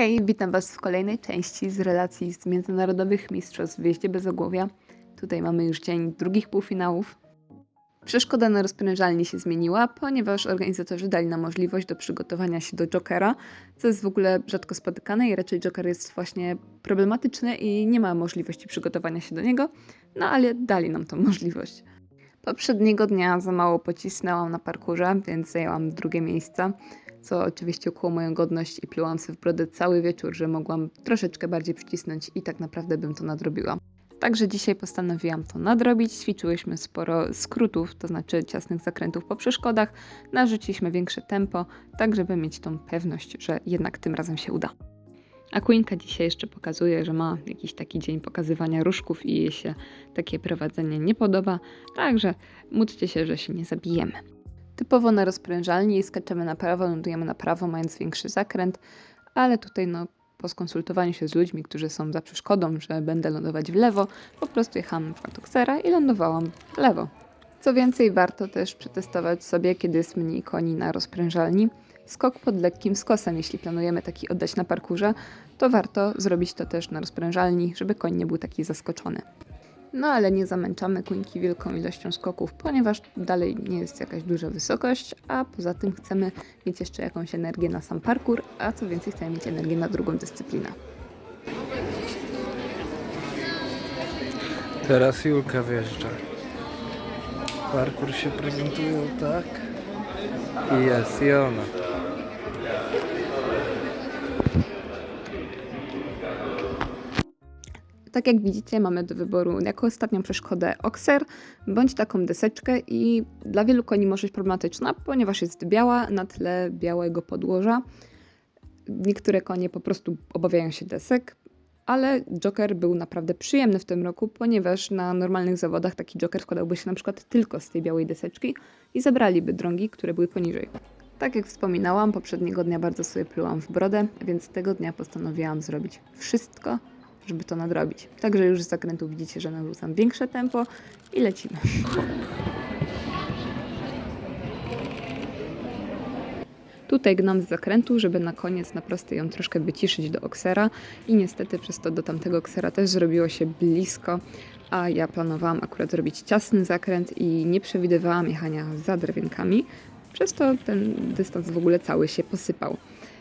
Hej, witam Was w kolejnej części z relacji z międzynarodowych mistrzostw w jeździe bezogłowia. Tutaj mamy już dzień drugich półfinałów. Przeszkoda na rozprężalni się zmieniła, ponieważ organizatorzy dali nam możliwość do przygotowania się do Jokera, co jest w ogóle rzadko spotykane i raczej Joker jest właśnie problematyczny i nie ma możliwości przygotowania się do niego, no ale dali nam tą możliwość. Poprzedniego dnia za mało pocisnęłam na parkurze, więc zajęłam drugie miejsce, co oczywiście ukłuło moją godność i plułam sobie w brodę cały wieczór, że mogłam troszeczkę bardziej przycisnąć i tak naprawdę bym to nadrobiła. Także dzisiaj postanowiłam to nadrobić. Ćwiczyłyśmy sporo skrótów, to znaczy ciasnych zakrętów po przeszkodach, narzuciliśmy większe tempo, tak żeby mieć tą pewność, że jednak tym razem się uda. A Queenka dzisiaj jeszcze pokazuje, że ma jakiś taki dzień pokazywania różków i jej się takie prowadzenie nie podoba, także módlcie się, że się nie zabijemy. Typowo na rozprężalni skaczemy na prawo, lądujemy na prawo, mając większy zakręt, ale tutaj no, po skonsultowaniu się z ludźmi, którzy są za przeszkodą, że będę lądować w lewo, po prostu jechałam na przykład do ksera i lądowałam w lewo. Co więcej, warto też przetestować sobie, kiedy jest mniej koni na rozprężalni. Skok pod lekkim skosem, jeśli planujemy taki oddać na parkurze, to warto zrobić to też na rozprężalni, żeby koń nie był taki zaskoczony. No ale nie zamęczamy kuńki wielką ilością skoków, ponieważ dalej nie jest jakaś duża wysokość, a poza tym chcemy mieć jeszcze jakąś energię na sam parkour, a co więcej chcemy mieć energię na drugą dyscyplinę. Teraz Julka wjeżdża. Parkour się prezentuje tak. I jest i ona. Tak jak widzicie, mamy do wyboru jako ostatnią przeszkodę okser bądź taką deseczkę i dla wielu koni może być problematyczna, ponieważ jest biała na tle białego podłoża. Niektóre konie po prostu obawiają się desek, ale Joker był naprawdę przyjemny w tym roku, ponieważ na normalnych zawodach taki Joker składałby się na przykład tylko z tej białej deseczki i zabraliby drągi, które były poniżej. Tak jak wspominałam, poprzedniego dnia bardzo sobie plułam w brodę, więc tego dnia postanowiłam zrobić wszystko, żeby to nadrobić. Także już z zakrętu widzicie, że narzucam większe tempo i lecimy. Tutaj gnam z zakrętu, żeby na koniec na prostej ją troszkę wyciszyć do oksera i niestety przez to do tamtego oksera też zrobiło się blisko, a ja planowałam akurat zrobić ciasny zakręt i nie przewidywałam jechania za drewienkami, przez to ten dystans w ogóle cały się posypał.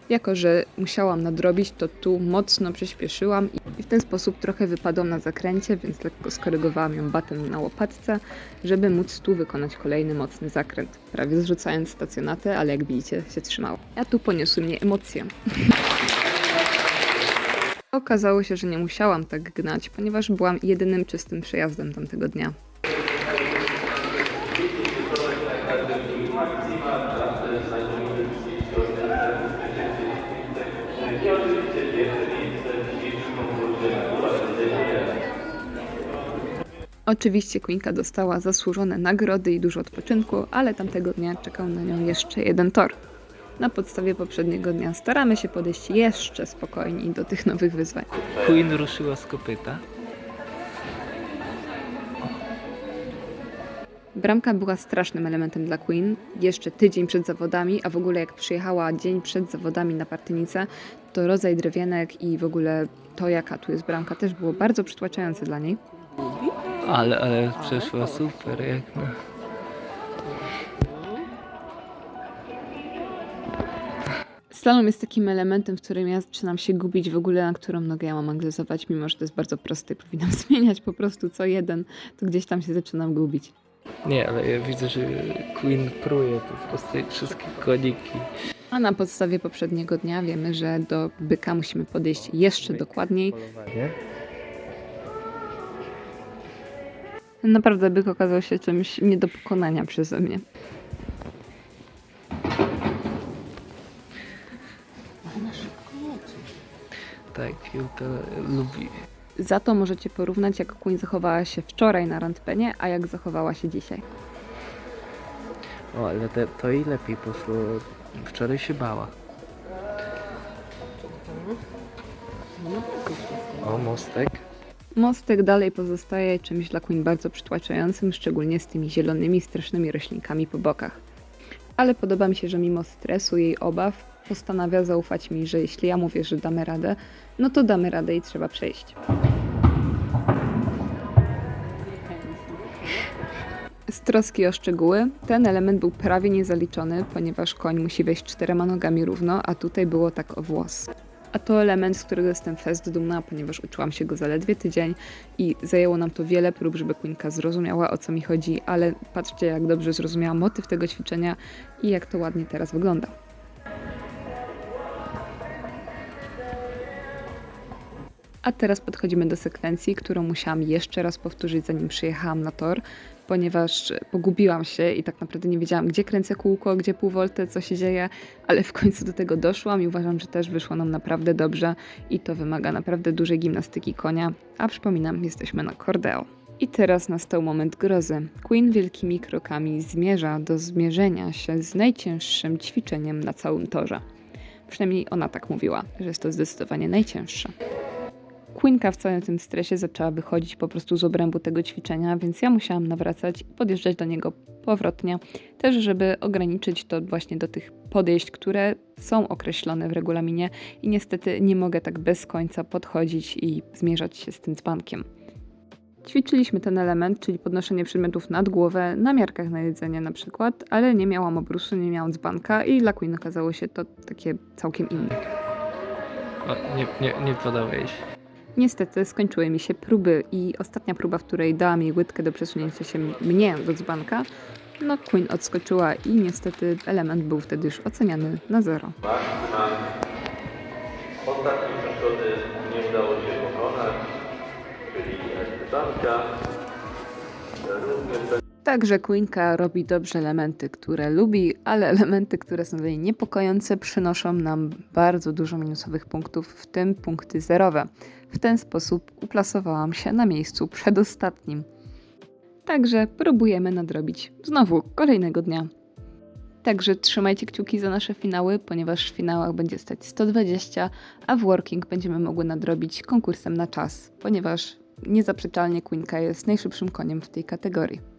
Jako, że musiałam nadrobić, to tu mocno przyspieszyłam i w ten sposób trochę wypadłam na zakręcie, więc lekko skorygowałam ją batem na łopatce, żeby móc tu wykonać kolejny mocny zakręt. Prawie zrzucając stacjonatę, ale jak widzicie się trzymało. A tu poniosły mnie emocje. Okazało się, że nie musiałam tak gnać, ponieważ byłam jedynym czystym przejazdem tamtego dnia. Oczywiście Queenka dostała zasłużone nagrody i dużo odpoczynku, ale tamtego dnia czekał na nią jeszcze jeden tor. Na podstawie poprzedniego dnia staramy się podejść jeszcze spokojniej do tych nowych wyzwań. Queen ruszyła z kopyta. Bramka była strasznym elementem dla Queen. Jeszcze tydzień przed zawodami, a w ogóle jak przyjechała dzień przed zawodami na Partynicę, to rodzaj drewienek i w ogóle to jaka tu jest bramka też było bardzo przytłaczające dla niej. Ale, ale przeszła super jak na... Slalom jest takim elementem, w którym ja zaczynam się gubić w ogóle, na którą nogę ja mam anglizować, mimo że to jest bardzo proste i powinnam zmieniać po prostu co jeden, to gdzieś tam się zaczynam gubić. Nie, ale ja widzę, że Queen pruje po prostu wszystkie koniki. A na podstawie poprzedniego dnia wiemy, że do byka musimy podejść jeszcze dokładniej. Polowanie. Naprawdę byk okazał się czymś nie do pokonania przeze mnie. Tak, Julka lubi. Za to możecie porównać, jak Queen zachowała się wczoraj na randpenie, a jak zachowała się dzisiaj. O, ale te, to i lepiej poszło. Wczoraj się bała. O, mostek. Mostek dalej pozostaje czymś dla Queen bardzo przytłaczającym, szczególnie z tymi zielonymi, strasznymi roślinkami po bokach. Ale podoba mi się, że mimo stresu jej obaw, postanawia zaufać mi, że jeśli ja mówię, że damy radę, no to damy radę i trzeba przejść. Z troski o szczegóły, ten element był prawie niezaliczony, ponieważ koń musi wejść czterema nogami równo, a tutaj było tak o włos. A to element, z którego jestem fest dumna, ponieważ uczyłam się go zaledwie tydzień i zajęło nam to wiele prób, żeby Queenka zrozumiała o co mi chodzi, ale patrzcie jak dobrze zrozumiała motyw tego ćwiczenia i jak to ładnie teraz wygląda. A teraz podchodzimy do sekwencji, którą musiałam jeszcze raz powtórzyć, zanim przyjechałam na tor, ponieważ pogubiłam się i tak naprawdę nie wiedziałam, gdzie kręcę kółko, gdzie półwoltę, co się dzieje, ale w końcu do tego doszłam i uważam, że też wyszło nam naprawdę dobrze i to wymaga naprawdę dużej gimnastyki konia, a przypominam, jesteśmy na Cordeo. I teraz nastał moment grozy. Queen wielkimi krokami zmierza do zmierzenia się z najcięższym ćwiczeniem na całym torze. Przynajmniej ona tak mówiła, że jest to zdecydowanie najcięższe. Queenka w całym tym stresie zaczęła wychodzić po prostu z obrębu tego ćwiczenia, więc ja musiałam nawracać i podjeżdżać do niego powrotnie, też żeby ograniczyć to właśnie do tych podejść, które są określone w regulaminie i niestety nie mogę tak bez końca podchodzić i zmierzać się z tym dzbankiem. Ćwiczyliśmy ten element, czyli podnoszenie przedmiotów nad głowę, na miarkach na jedzenie na przykład, ale nie miałam obrusu, nie miałam dzbanka i dla Queen okazało się to takie całkiem inne. O, nie, nie, nie podałeś. Niestety skończyły mi się próby i ostatnia próba, w której dała mi łydkę do przesunięcia się mnie do dzbanka, no Queen odskoczyła i niestety element był wtedy już oceniany na zero. Ostatniej przeszkody nie udało się pokonać, czyli Estebanka. Również Także Queenka robi dobrze elementy, które lubi, ale elementy, które są dla niej niepokojące, przynoszą nam bardzo dużo minusowych punktów, w tym punkty zerowe. W ten sposób uplasowałam się na miejscu przedostatnim. Także próbujemy nadrobić znowu kolejnego dnia. Także trzymajcie kciuki za nasze finały, ponieważ w finałach będzie stać 120, a w working będziemy mogły nadrobić konkursem na czas, ponieważ niezaprzeczalnie Queenka jest najszybszym koniem w tej kategorii.